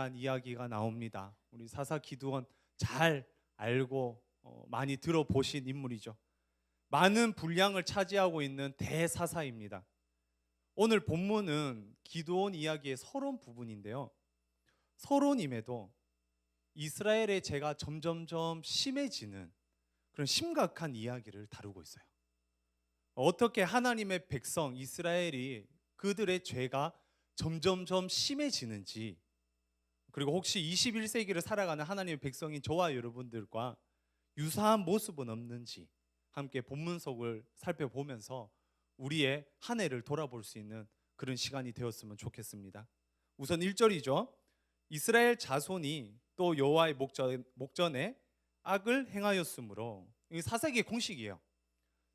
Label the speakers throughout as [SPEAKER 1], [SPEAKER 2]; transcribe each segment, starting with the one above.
[SPEAKER 1] 대한 이야기가 나옵니다. 우리 사사 기두원 잘 알고 어, 많이 들어보신 인물이죠. 많은 분량을 차지하고 있는 대사사입니다. 오늘 본문은 기도원 이야기의 서론 부분인데요. 서론임에도 이스라엘의 죄가 점점점 심해지는 그런 심각한 이야기를 다루고 있어요. 어떻게 하나님의 백성 이스라엘이 그들의 죄가 점점점 심해지는지 그리고 혹시 21세기를 살아가는 하나님의 백성인 저와 여러분들과 유사한 모습은 없는지 함께 본문 속을 살펴보면서 우리의 한 해를 돌아볼 수 있는 그런 시간이 되었으면 좋겠습니다. 우선 1절이죠. 이스라엘 자손이 또 여호와의 목전, 목전에 악을 행하였으므로 이 사사기의 공식이에요.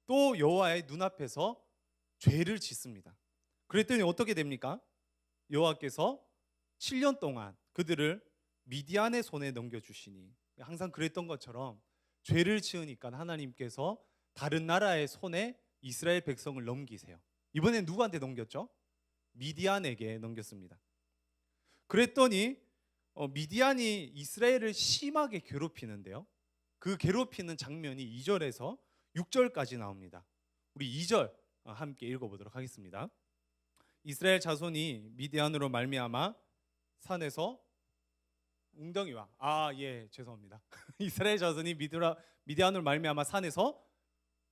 [SPEAKER 1] 또 여호와의 눈앞에서 죄를 짓습니다. 그랬더니 어떻게 됩니까? 여호와께서 7년 동안 그들을 미디안의 손에 넘겨 주시니 항상 그랬던 것처럼 죄를 지으니까 하나님께서 다른 나라의 손에 이스라엘 백성을 넘기세요. 이번엔 누구한테 넘겼죠? 미디안에게 넘겼습니다. 그랬더니 어, 미디안이 이스라엘을 심하게 괴롭히는데요. 그 괴롭히는 장면이 2절에서 6절까지 나옵니다. 우리 2절 어, 함께 읽어보도록 하겠습니다. 이스라엘 자손이 미디안으로 말미암아 산에서 웅덩이와 아 예 죄송합니다. 이스라엘 자손이 미드라 미디안으로 말미암아 산에서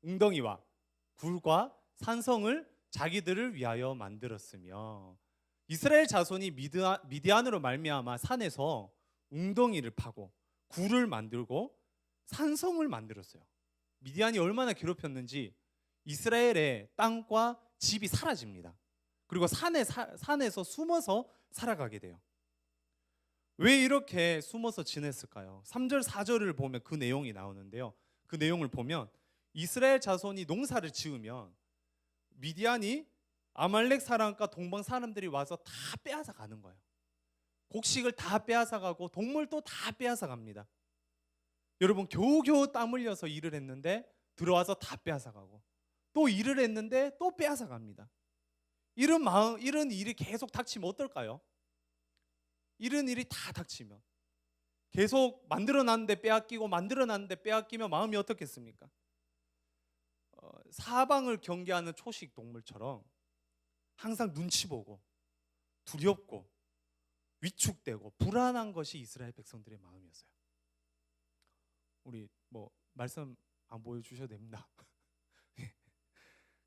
[SPEAKER 1] 웅덩이와 굴과 산성을 자기들을 위하여 만들었으며 이스라엘 자손이 미드아, 미디안으로 말미암아 산에서 웅덩이를 파고 굴을 만들고 산성을 만들었어요. 미디안이 얼마나 괴롭혔는지 이스라엘의 땅과 집이 사라집니다. 그리고 산에 사, 산에서 숨어서 살아가게 돼요. 왜 이렇게 숨어서 지냈을까요? 3절 4절을 보면 그 내용이 나오는데요. 그 내용을 보면 이스라엘 자손이 농사를 지으면 미디안이 아말렉 사람과 동방 사람들이 와서 다 빼앗아 가는 거예요. 곡식을 다 빼앗아 가고 동물도 다 빼앗아 갑니다. 여러분 겨우겨우 땀 흘려서 일을 했는데 들어와서 다 빼앗아 가고 또 일을 했는데 또 빼앗아 갑니다. 이런 마음 이런 일이 계속 닥치면 어떨까요? 이런 일이 다 닥치면 계속 만들어 놨는데 빼앗기고 만들어 놨는데 빼앗기면 마음이 어떻겠습니까? 어, 사방을 경계하는 초식 동물처럼 항상 눈치 보고 두렵고 위축되고 불안한 것이 이스라엘 백성들의 마음이었어요. 우리 뭐 말씀 안 보여주셔도 됩니다.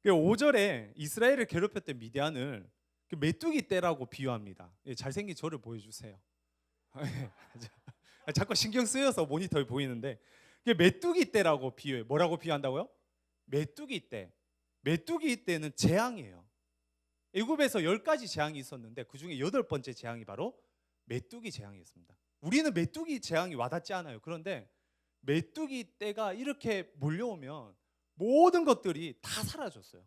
[SPEAKER 1] 5절에 이스라엘을 괴롭혔던 미디안을 그 메뚜기 떼라고 비유합니다. 예, 잘생긴 저를 보여주세요. 자꾸 신경 쓰여서 모니터에 보이는데 그게 메뚜기 떼라고 비유해. 뭐라고 비유한다고요? 메뚜기 떼. 메뚜기 떼는 재앙이에요. 애굽에서 열 가지 재앙이 있었는데 그 중에 여덟 번째 재앙이 바로 메뚜기 재앙이었습니다. 우리는 메뚜기 재앙이 와닿지 않아요. 그런데 메뚜기 떼가 이렇게 몰려오면 모든 것들이 다 사라졌어요.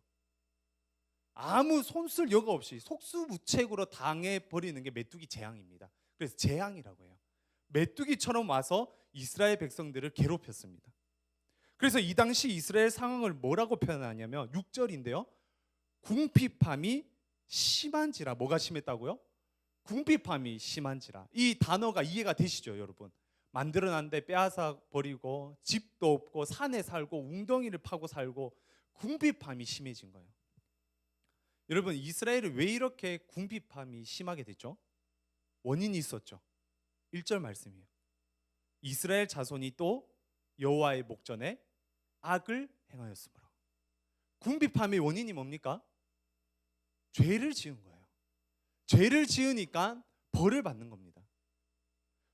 [SPEAKER 1] 아무 손쓸 여가 없이 속수무책으로 당해 버리는 게 메뚜기 재앙입니다. 그래서 재앙이라고 해요. 메뚜기처럼 와서 이스라엘 백성들을 괴롭혔습니다. 그래서 이 당시 이스라엘 상황을 뭐라고 표현하냐면 6절인데요. 궁핍함이 심한지라 뭐가 심했다고요? 궁핍함이 심한지라 이 단어가 이해가 되시죠, 여러분? 만들어놨는데 빼앗아 버리고 집도 없고 산에 살고 웅덩이를 파고 살고 궁핍함이 심해진 거예요. 여러분 이스라엘이 왜 이렇게 궁핍함이 심하게 됐죠? 원인이 있었죠. 1절 말씀이에요. 이스라엘 자손이 또 여호와의 목전에 악을 행하였으므로. 궁핍함의 원인이 뭡니까? 죄를 지은 거예요. 죄를 지으니까 벌을 받는 겁니다.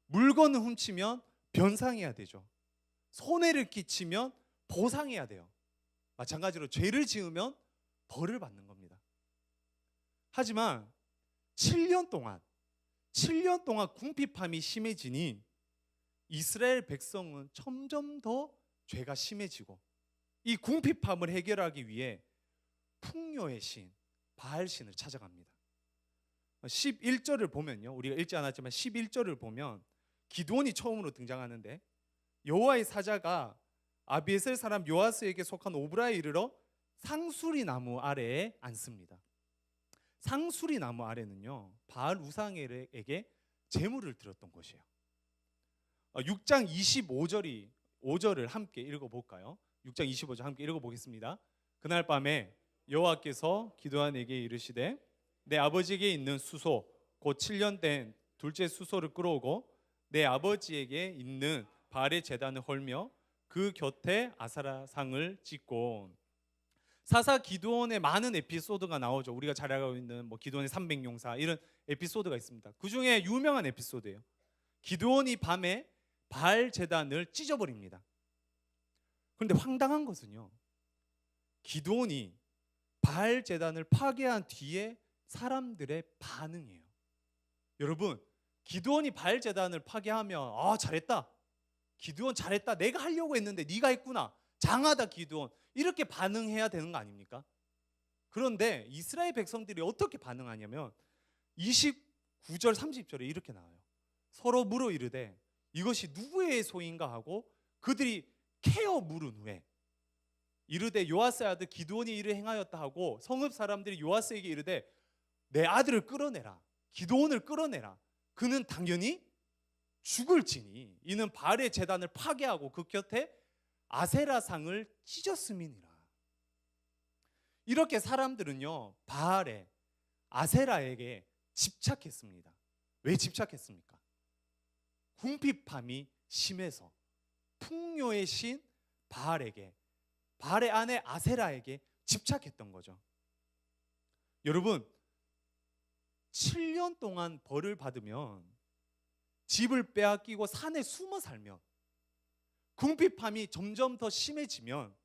[SPEAKER 1] 물건을 훔치면 변상해야 되죠. 손해를 끼치면 보상해야 돼요. 마찬가지로 죄를 지으면 벌을 받는 겁니다. 하지만 7년 동안 7년 동안 궁핍함이 심해지니 이스라엘 백성은 점점 더 죄가 심해지고 이 궁핍함을 해결하기 위해 풍요의 신 바알 신을 찾아갑니다. 11절을 보면요. 우리가 읽지 않았지만 11절을 보면 기도원이 처음으로 등장하는데 여호와의 사자가 아비에셀 사람 요아스에게 속한 오브라에 이르러 상수리 나무 아래에 앉습니다. 상수리 나무 아래는요 바알 우상에게 제물을 드렸던 곳이에요. 어, 6장 25절이 5절을 함께 읽어 볼까요? 6장 25절 함께 읽어 보겠습니다. 그날 밤에 여호와께서 기도한 에게 이르시되 내 아버지에게 있는 수소 곧 7년 된 둘째 수소를 끌어오고 내 아버지에게 있는 바알의 제단을 헐며 그 곁에 아사라상을 짓고 사사 기도원의 많은 에피소드가 나오죠. 우리가 잘 알고 있는 뭐 기도원의 300용사 이런 에피소드가 있습니다. 그 중에 유명한 에피소드예요. 기도원이 밤에 바알 제단을 찢어버립니다. 그런데 황당한 것은요. 기도원이 바알 제단을 파괴한 뒤에 사람들의 반응이에요. 여러분, 기도원이 바알 제단을 파괴하면 아 잘했다. 기도원 잘했다. 내가 하려고 했는데 네가 했구나. 장하다 기도원. 이렇게 반응해야 되는 거 아닙니까? 그런데 이스라엘 백성들이 어떻게 반응하냐면 29절 30절에 이렇게 나와요. 서로 물어 이르되 이것이 누구의 소인가 하고 그들이 케어 물은 후에 이르되 요아스의 아들 기드온이 이를 행하였다 하고 성읍 사람들이 요아스에게 이르되 내 아들을 끌어내라 기드온을 끌어내라 그는 당연히 죽을지니 이는 바알의 재단을 파괴하고 그 곁에 아세라상을 찢었음이니라 이렇게 사람들은요 바알의 아세라에게 집착했습니다 왜 집착했습니까? 궁핍함이 심해서 풍요의 신 바알에게 바알의 아내 아세라에게 집착했던 거죠. 여러분 7년 동안 벌을 받으면 집을 빼앗기고 산에 숨어 살면 궁핍함이 점점 더 심해지면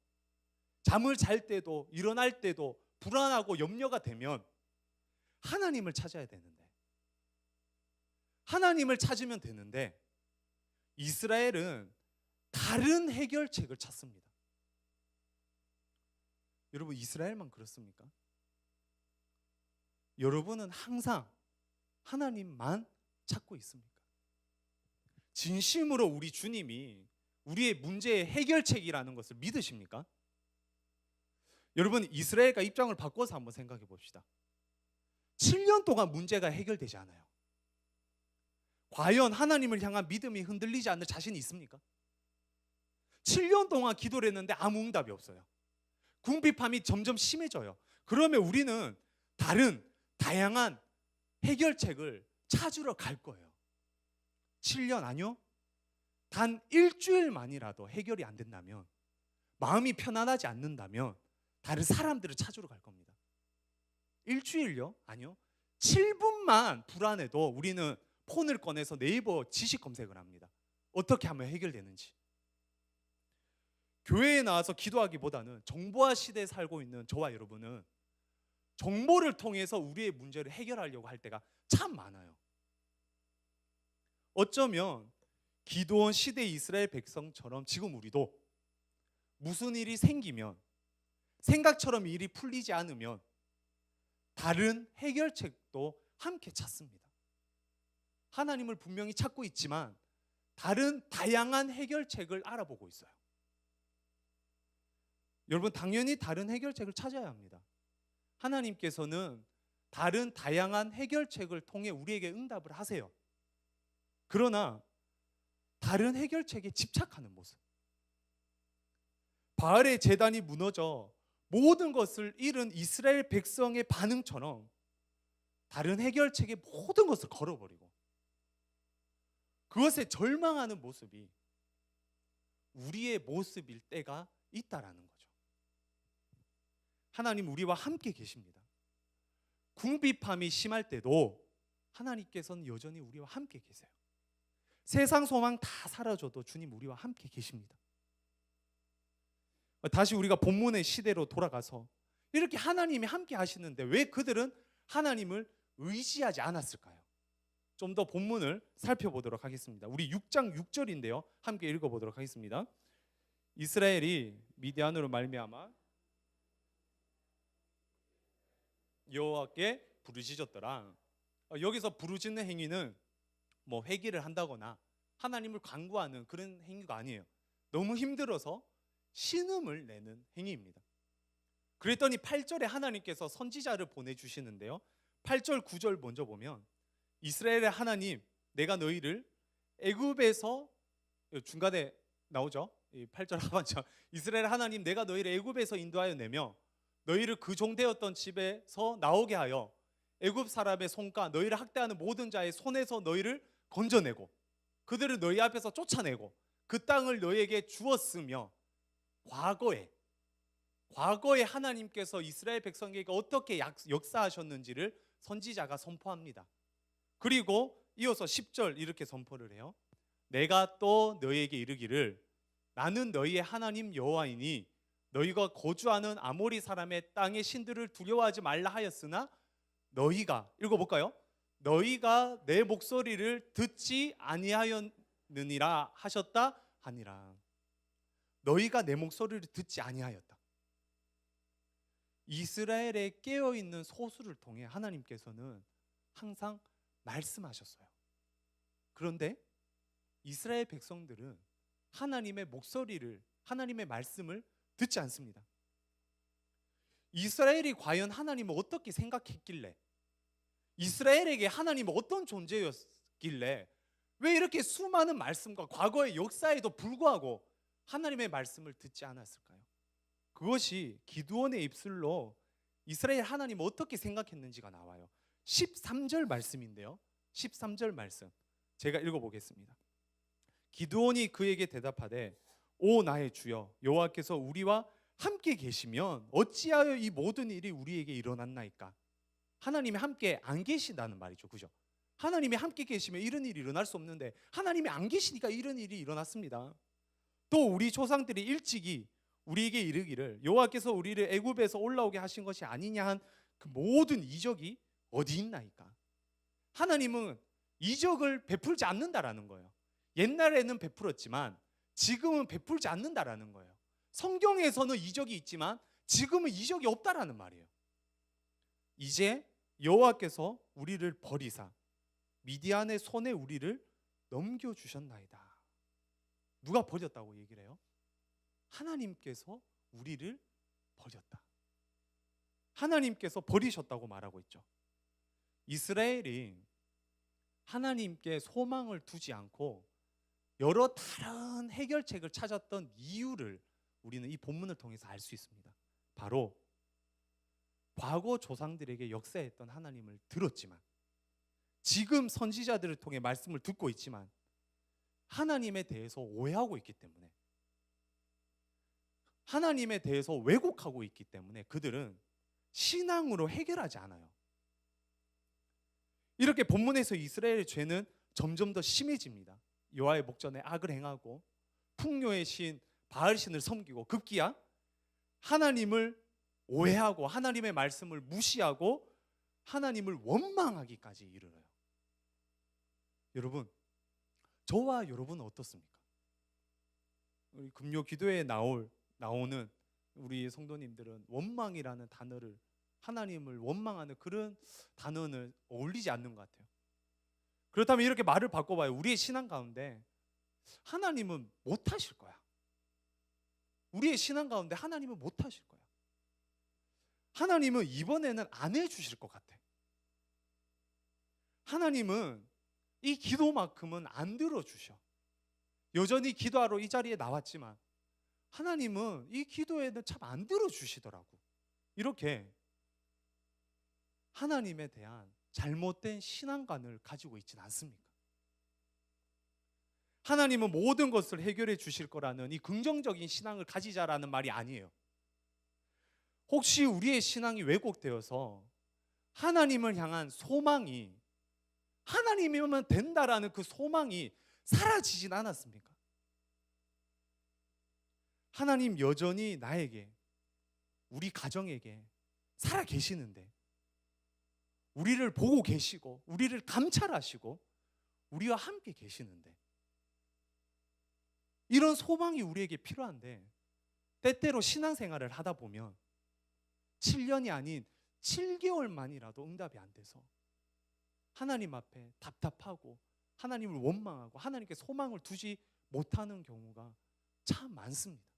[SPEAKER 1] 잠을 잘 때도 일어날 때도 불안하고 염려가 되면 하나님을 찾아야 되는데 하나님을 찾으면 되는데 이스라엘은 다른 해결책을 찾습니다. 여러분 이스라엘만 그렇습니까? 여러분은 항상 하나님만 찾고 있습니까? 진심으로 우리 주님이 우리의 문제의 해결책이라는 것을 믿으십니까? 여러분 이스라엘과 입장을 바꿔서 한번 생각해 봅시다. 7년 동안 문제가 해결되지 않아요. 과연 하나님을 향한 믿음이 흔들리지 않는 자신이 있습니까? 7년 동안 기도를 했는데 아무 응답이 없어요. 궁핍함이 점점 심해져요. 그러면 우리는 다른 다양한 해결책을 찾으러 갈 거예요. 7년 아니요? 단 일주일만이라도 해결이 안 된다면 마음이 편안하지 않는다면 다른 사람들을 찾으러 갈 겁니다. 일주일요? 아니요. 7분만 불안해도 우리는 폰을 꺼내서 네이버 지식 검색을 합니다. 어떻게 하면 해결되는지. 교회에 나와서 기도하기보다는 정보화 시대에 살고 있는 저와 여러분은 정보를 통해서 우리의 문제를 해결하려고 할 때가 참 많아요. 어쩌면 기도원 시대 이스라엘 백성처럼 지금 우리도 무슨 일이 생기면 생각처럼 일이 풀리지 않으면 다른 해결책도 함께 찾습니다. 하나님을 분명히 찾고 있지만 다른 다양한 해결책을 알아보고 있어요. 여러분 당연히 다른 해결책을 찾아야 합니다. 하나님께서는 다른 다양한 해결책을 통해 우리에게 응답을 하세요. 그러나 다른 해결책에 집착하는 모습. 바알의 재단이 무너져 모든 것을 잃은 이스라엘 백성의 반응처럼 다른 해결책에 모든 것을 걸어버리고 그것에 절망하는 모습이 우리의 모습일 때가 있다라는 거죠. 하나님 우리와 함께 계십니다. 궁핍함이 심할 때도 하나님께서는 여전히 우리와 함께 계세요. 세상 소망 다 사라져도 주님 우리와 함께 계십니다. 다시 우리가 본문의 시대로 돌아가서 이렇게 하나님이 함께 하시는데 왜 그들은 하나님을 의지하지 않았을까요? 좀 더 본문을 살펴보도록 하겠습니다. 우리 6장 6절인데요. 함께 읽어 보도록 하겠습니다. 이스라엘이 미디안으로 말미암아 여호와께 부르짖었더라. 어, 여기서 부르짖는 행위는 뭐 회개를 한다거나 하나님을 간구하는 그런 행위가 아니에요. 너무 힘들어서 신음을 내는 행위입니다. 그랬더니 8절에 하나님께서 선지자를 보내 주시는데요. 8절 9절 먼저 보면 이스라엘의 하나님 내가 너희를 애굽에서 중간에 나오죠. 이 8절 하반절 이스라엘 하나님 내가 너희를 애굽에서 인도하여 내며 너희를 그 종되었던 집에서 나오게 하여 애굽 사람의 손과 너희를 학대하는 모든 자의 손에서 너희를 건져내고 그들을 너희 앞에서 쫓아내고 그 땅을 너희에게 주었으며 과거에 과거에 하나님께서 이스라엘 백성에게 어떻게 약- 역사하셨는지를 선지자가 선포합니다. 그리고 이어서 10절 이렇게 선포를 해요. 내가 또 너희에게 이르기를 나는 너희의 하나님 여호와이니 너희가 거주하는 아모리 사람의 땅의 신들을 두려워하지 말라 하였으나 너희가 읽어볼까요? 너희가 내 목소리를 듣지 아니하였느니라 하셨다 하니라. 너희가 내 목소리를 듣지 아니하였다. 이스라엘에 깨어 있는 소수를 통해 하나님께서는 항상 말씀하셨어요. 그런데 이스라엘 백성들은 하나님의 목소리를 하나님의 말씀을 듣지 않습니다. 이스라엘이 과연 하나님을 어떻게 생각했길래 이스라엘에게 하나님은 어떤 존재였길래 왜 이렇게 수많은 말씀과 과거의 역사에도 불구하고 하나님의 말씀을 듣지 않았을까요? 그것이 기드온의 입술로 이스라엘 하나님 어떻게 생각했는지가 나와요. 13절 말씀인데요. 13절 말씀. 제가 읽어 보겠습니다. 기드온이 그에게 대답하되 오 나의 주여 여호와께서 우리와 함께 계시면 어찌하여 이 모든 일이 우리에게 일어났나이까? 하나님이 함께 안 계신다는 말이죠. 그죠? 하나님이 함께 계시면 이런 일이 일어날 수 없는데 하나님이 안 계시니까 이런 일이 일어났습니다. 또 우리 조상들이 일찍이 우리에게 이르기를 여호와께서 우리를 애굽에서 올라오게 하신 것이 아니냐 한 그 모든 이적이 어디 있나이까? 하나님은 이적을 베풀지 않는다라는 거예요. 옛날에는 베풀었지만 지금은 베풀지 않는다라는 거예요. 성경에서는 이적이 있지만 지금은 이적이 없다라는 말이에요. 이제 여호와께서 우리를 버리사 미디안의 손에 우리를 넘겨 주셨나이다. 누가 버렸다고 얘기를 해요? 하나님께서 우리를 버렸다. 하나님께서 버리셨다고 말하고 있죠. 이스라엘이 하나님께 소망을 두지 않고 여러 다른 해결책을 찾았던 이유를 우리는 이 본문을 통해서 알 수 있습니다. 바로 과거 조상들에게 역사했던 하나님을 들었지만 지금 선지자들을 통해 말씀을 듣고 있지만 하나님에 대해서 오해하고 있기 때문에 하나님에 대해서 왜곡하고 있기 때문에 그들은 신앙으로 해결하지 않아요. 이렇게 본문에서 이스라엘의 죄는 점점 더 심해집니다. 여호와의 목전에 악을 행하고 풍요의 신 바알 신을 섬기고 급기야 하나님을 오해하고 하나님의 말씀을 무시하고 하나님을 원망하기까지 이르러요. 여러분, 저와 여러분은 어떻습니까? 우리 금요 기도에 나올 나오는 우리 성도님들은 원망이라는 단어를 하나님을 원망하는 그런 단어는 어울리지 않는 것 같아요. 그렇다면 이렇게 말을 바꿔봐요. 우리의 신앙 가운데 하나님은 못 하실 거야. 우리의 신앙 가운데 하나님은 못 하실 거야. 하나님은 이번에는 안 해주실 것 같아. 하나님은 이 기도만큼은 안 들어주셔. 여전히 기도하러 이 자리에 나왔지만 하나님은 이 기도에는 참 안 들어주시더라고. 이렇게 하나님에 대한 잘못된 신앙관을 가지고 있지는 않습니까? 하나님은 모든 것을 해결해 주실 거라는 이 긍정적인 신앙을 가지자라는 말이 아니에요. 혹시 우리의 신앙이 왜곡되어서 하나님을 향한 소망이 하나님이면 된다라는 그 소망이 사라지진 않았습니까? 하나님 여전히 나에게 우리 가정에게 살아 계시는데 우리를 보고 계시고 우리를 감찰하시고 우리와 함께 계시는데 이런 소망이 우리에게 필요한데 때때로 신앙생활을 하다 보면 7년이 아닌 7개월만이라도 응답이 안 돼서 하나님 앞에 답답하고 하나님을 원망하고 하나님께 소망을 두지 못하는 경우가 참 많습니다.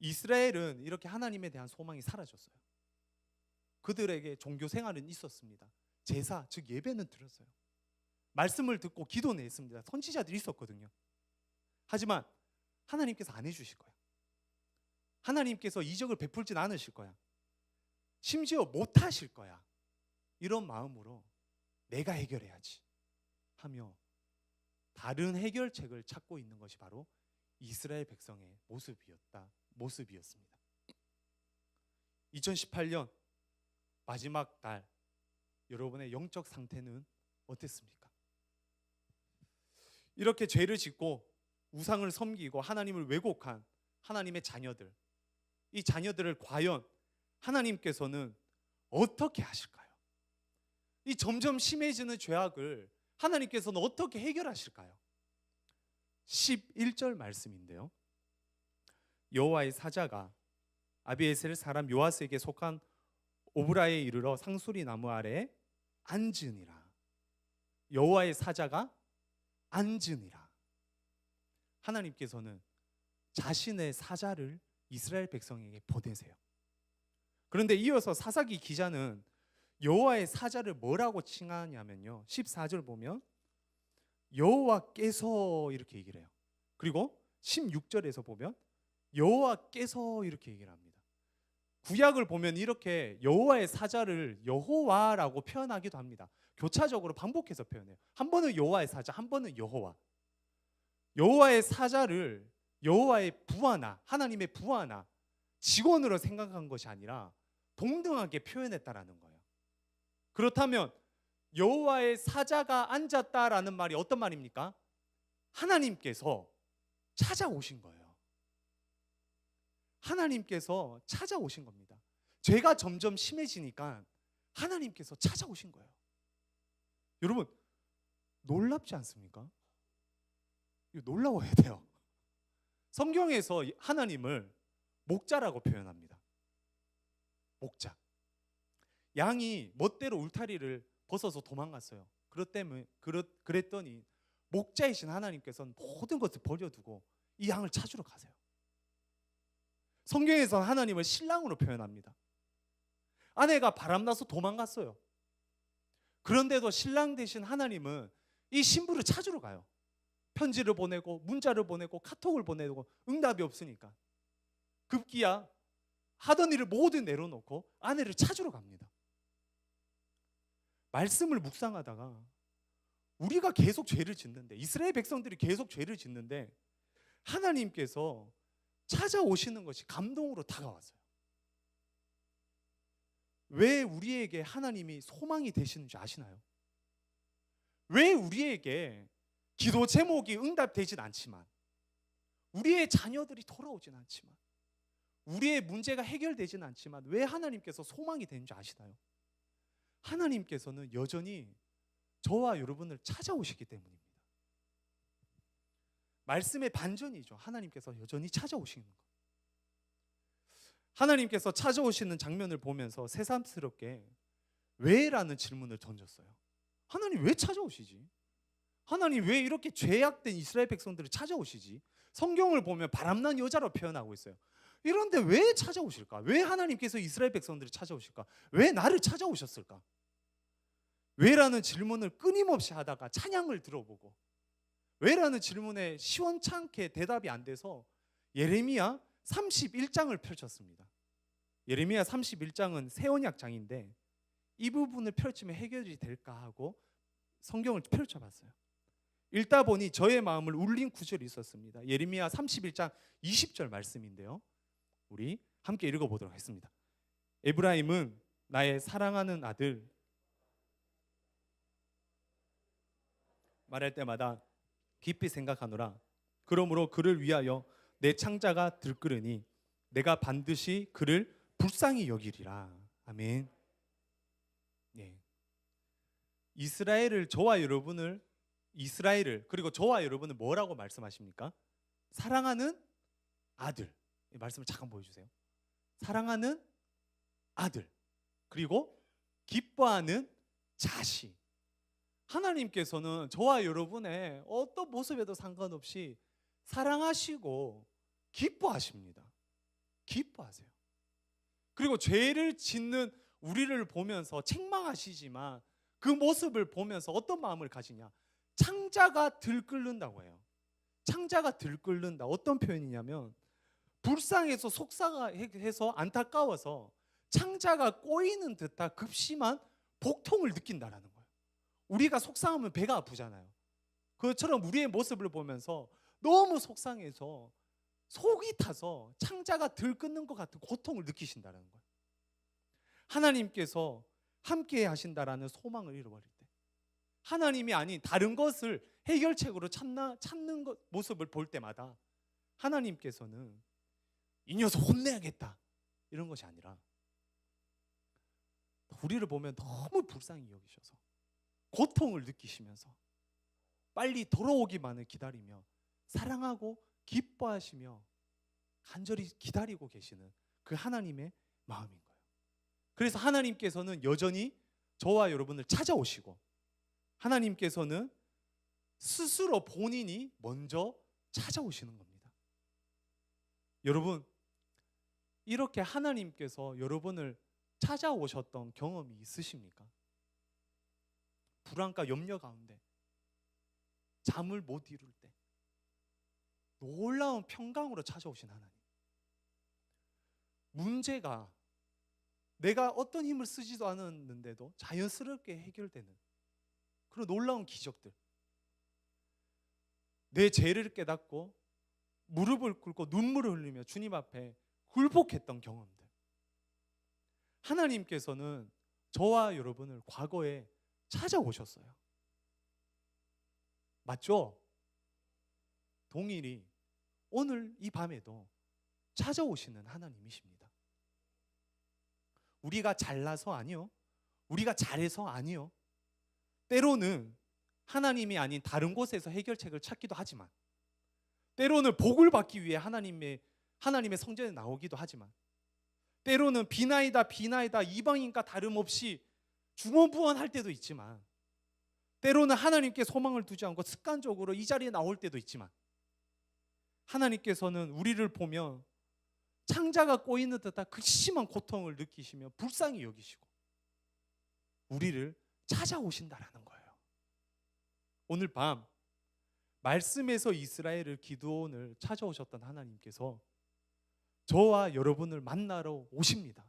[SPEAKER 1] 이스라엘은 이렇게 하나님에 대한 소망이 사라졌어요. 그들에게 종교 생활은 있었습니다. 제사, 즉 예배는 드렸어요. 말씀을 듣고 기도는 했습니다. 선지자들이 있었거든요. 하지만 하나님께서 안 해주실 거야. 하나님께서 이적을 베풀진 않으실 거야. 심지어 못 하실 거야. 이런 마음으로 내가 해결해야지 하며 다른 해결책을 찾고 있는 것이 바로 이스라엘 백성의 모습이었다. 모습이었습니다. 2018년 마지막 달 여러분의 영적 상태는 어땠습니까? 이렇게 죄를 짓고 우상을 섬기고 하나님을 왜곡한 하나님의 자녀들 이 자녀들을 과연 하나님께서는 어떻게 하실까요? 이 점점 심해지는 죄악을 하나님께서는 어떻게 해결하실까요? 11절 말씀인데요. 여호와의 사자가 아비에셀 사람 요아스에게 속한 오브라에 이르러 상수리 나무 아래에 앉으니라. 여호와의 사자가 앉으니라. 하나님께서는 자신의 사자를 이스라엘 백성에게 보내세요. 그런데 이어서 사사기 기자는 여호와의 사자를 뭐라고 칭하냐면요. 14절 보면 여호와께서 이렇게 얘기를 해요. 그리고 16절에서 보면 여호와께서 이렇게 얘기를 합니다. 구약을 보면 이렇게 여호와의 사자를 여호와라고 표현하기도 합니다. 교차적으로 반복해서 표현해요. 한 번은 여호와의 사자, 한 번은 여호와. 여호와의 사자를 여호와의 부하나 하나님의 부하나 직원으로 생각한 것이 아니라 동등하게 표현했다라는 거예요. 그렇다면 여호와의 사자가 앉았다라는 말이 어떤 말입니까? 하나님께서 찾아오신 거예요. 하나님께서 찾아오신 겁니다. 죄가 점점 심해지니까 하나님께서 찾아오신 거예요. 여러분 놀랍지 않습니까? 놀라워야 돼요. 성경에서 하나님을 목자라고 표현합니다. 목자. 양이 멋대로 울타리를 벗어서 도망갔어요. 그렇 때문에 그렇, 그랬더니 목자이신 하나님께서는 모든 것을 버려두고 이 양을 찾으러 가세요. 성경에서 하나님을 신랑으로 표현합니다. 아내가 바람나서 도망갔어요. 그런데도 신랑 대신 하나님은 이 신부를 찾으러 가요. 편지를 보내고 문자를 보내고 카톡을 보내고 응답이 없으니까 급기야 하던 일을 모두 내려놓고 아내를 찾으러 갑니다. 말씀을 묵상하다가 우리가 계속 죄를 짓는데 이스라엘 백성들이 계속 죄를 짓는데 하나님께서 찾아오시는 것이 감동으로 다가왔어요. 왜 우리에게 하나님이 소망이 되시는지 아시나요? 왜 우리에게 기도 제목이 응답되진 않지만 우리의 자녀들이 돌아오진 않지만 우리의 문제가 해결되진 않지만 왜 하나님께서 소망이 되는지 아시나요? 하나님께서는 여전히 저와 여러분을 찾아오시기 때문입니다. 말씀의 반전이죠. 하나님께서 여전히 찾아오시는 것. 하나님께서 찾아오시는 장면을 보면서 새삼스럽게 왜라는 질문을 던졌어요. 하나님 왜 찾아오시지? 하나님 왜 이렇게 죄악된 이스라엘 백성들을 찾아오시지? 성경을 보면 바람난 여자로 표현하고 있어요. 이런데 왜 찾아오실까? 왜 하나님께서 이스라엘 백성들을 찾아오실까? 왜 나를 찾아오셨을까? 왜라는 질문을 끊임없이 하다가 찬양을 들어보고 왜라는 질문에 시원찮게 대답이 안 돼서 예레미야 31장을 펼쳤습니다. 예레미야 31장은 새 언약 장인데 이 부분을 펼치면 해결이 될까 하고 성경을 펼쳐 봤어요. 읽다 보니 저의 마음을 울린 구절이 있었습니다. 예레미야 31장 20절 말씀인데요. 우리 함께 읽어 보도록 하겠습니다. 에브라임은 나의 사랑하는 아들 말할 때마다 깊이 생각하노라. 그러므로 그를 위하여 내 창자가 들끓으니 내가 반드시 그를 불쌍히 여기리라. 아멘. 네. 이스라엘을 저와 여러분을 이스라엘을 그리고 저와 여러분을 뭐라고 말씀하십니까? 사랑하는 아들. 이 말씀을 잠깐 보여 주세요. 사랑하는 아들 그리고 기뻐하는 자식. 하나님께서는 저와 여러분의 어떤 모습에도 상관없이 사랑하시고 기뻐하십니다. 기뻐하세요. 그리고 죄를 짓는 우리를 보면서 책망하시지만 그 모습을 보면서 어떤 마음을 가지냐? 창자가 들끓는다고 해요. 창자가 들끓는다. 어떤 표현이냐면 불쌍해서 속상해서 안타까워서 창자가 꼬이는 듯한 급심한 복통을 느낀다라는 거예요. 우리가 속상하면 배가 아프잖아요. 그처럼 우리의 모습을 보면서 너무 속상해서 속이 타서 창자가 들끓는 것 같은 고통을 느끼신다는 거예요. 하나님께서 함께 하신다라는 소망을 잃어버릴 때 하나님이 아닌 다른 것을 해결책으로 찾나 찾는 것, 모습을 볼 때마다 하나님께서는 이 녀석 혼내야겠다 이런 것이 아니라 우리를 보면 너무 불쌍히 여기셔서 고통을 느끼시면서 빨리 돌아오기만을 기다리며 사랑하고 기뻐하시며 간절히 기다리고 계시는 그 하나님의 마음인 거예요. 그래서 하나님께서는 여전히 저와 여러분을 찾아오시고 하나님께서는 스스로 본인이 먼저 찾아오시는 겁니다. 여러분 이렇게 하나님께서 여러분을 찾아오셨던 경험이 있으십니까? 불안과 염려 가운데 잠을 못 이룰 때 놀라운 평강으로 찾아오신 하나님. 문제가 내가 어떤 힘을 쓰지도 않았는데도 자연스럽게 해결되는 그런 놀라운 기적들. 내 죄를 깨닫고 무릎을 꿇고 눈물을 흘리며 주님 앞에 굴복했던 경험들. 하나님께서는 저와 여러분을 과거에 찾아오셨어요. 맞죠? 동일이 오늘 이 밤에도 찾아오시는 하나님이십니다. 우리가 잘나서 아니요. 우리가 잘해서 아니요. 때로는 하나님이 아닌 다른 곳에서 해결책을 찾기도 하지만 때로는 복을 받기 위해 하나님의 하나님의 성전에 나오기도 하지만 때로는 비나이다 비나이다 이방인과 다름없이 중원부원할 때도 있지만 때로는 하나님께 소망을 두지 않고 습관적으로 이 자리에 나올 때도 있지만 하나님께서는 우리를 보며 창자가 꼬이는 듯한 극심한 고통을 느끼시며 불쌍히 여기시고 우리를 찾아오신다라는 거예요. 오늘 밤 말씀에서 이스라엘을 기도원을 찾아오셨던 하나님께서 저와 여러분을 만나러 오십니다.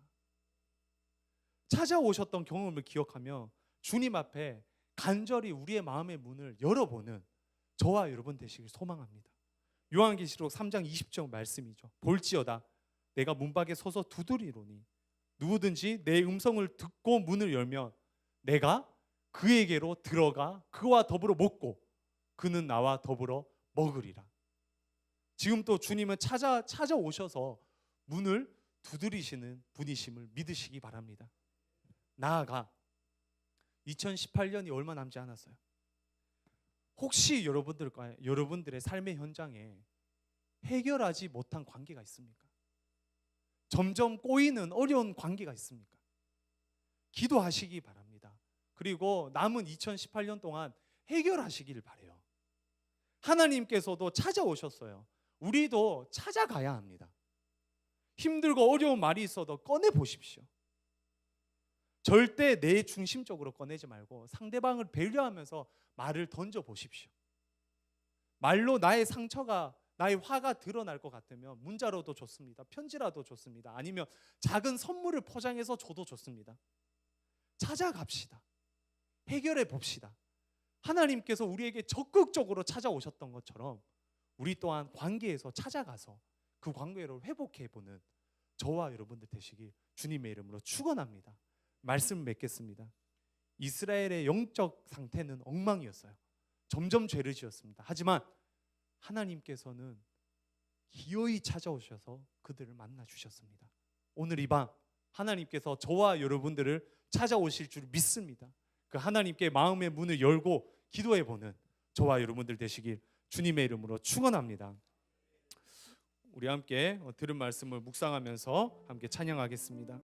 [SPEAKER 1] 찾아오셨던 경험을 기억하며 주님 앞에 간절히 우리의 마음의 문을 열어보는 저와 여러분 되시길 소망합니다. 요한계시록 3장 20절 말씀이죠. 볼지어다 내가 문 밖에 서서 두드리노니 누구든지 내 음성을 듣고 문을 열면 내가 그에게로 들어가 그와 더불어 먹고 그는 나와 더불어 먹으리라. 지금 또 주님은 찾아 찾아오셔서 문을 두드리시는 분이심을 믿으시기 바랍니다. 나아가 2018년이 얼마 남지 않았어요. 혹시 여러분들과 여러분들의 삶의 현장에 해결하지 못한 관계가 있습니까? 점점 꼬이는 어려운 관계가 있습니까? 기도하시기 바랍니다. 그리고 남은 2018년 동안 해결하시길 바래요. 하나님께서도 찾아오셨어요. 우리도 찾아가야 합니다. 힘들고 어려운 말이 있어도 꺼내 보십시오. 절대 내 중심적으로 꺼내지 말고 상대방을 배려하면서 말을 던져 보십시오. 말로 나의 상처가 나의 화가 드러날 것 같으면 문자로도 좋습니다. 편지라도 좋습니다. 아니면 작은 선물을 포장해서 줘도 좋습니다. 찾아갑시다. 해결해 봅시다. 하나님께서 우리에게 적극적으로 찾아오셨던 것처럼 우리 또한 관계에서 찾아가서 그 관계를 회복해 보는 저와 여러분들 되시길 주님의 이름으로 축원합니다. 말씀 맺겠습니다. 이스라엘의 영적 상태는 엉망이었어요. 점점 죄를 지었습니다. 하지만 하나님께서는 기어이 찾아오셔서 그들을 만나 주셨습니다. 오늘 이 밤 하나님께서 저와 여러분들을 찾아오실 줄 믿습니다. 그 하나님께 마음의 문을 열고 기도해 보는 저와 여러분들 되시길 주님의 이름으로 축원합니다. 우리 함께 들은 말씀을 묵상하면서 함께 찬양하겠습니다.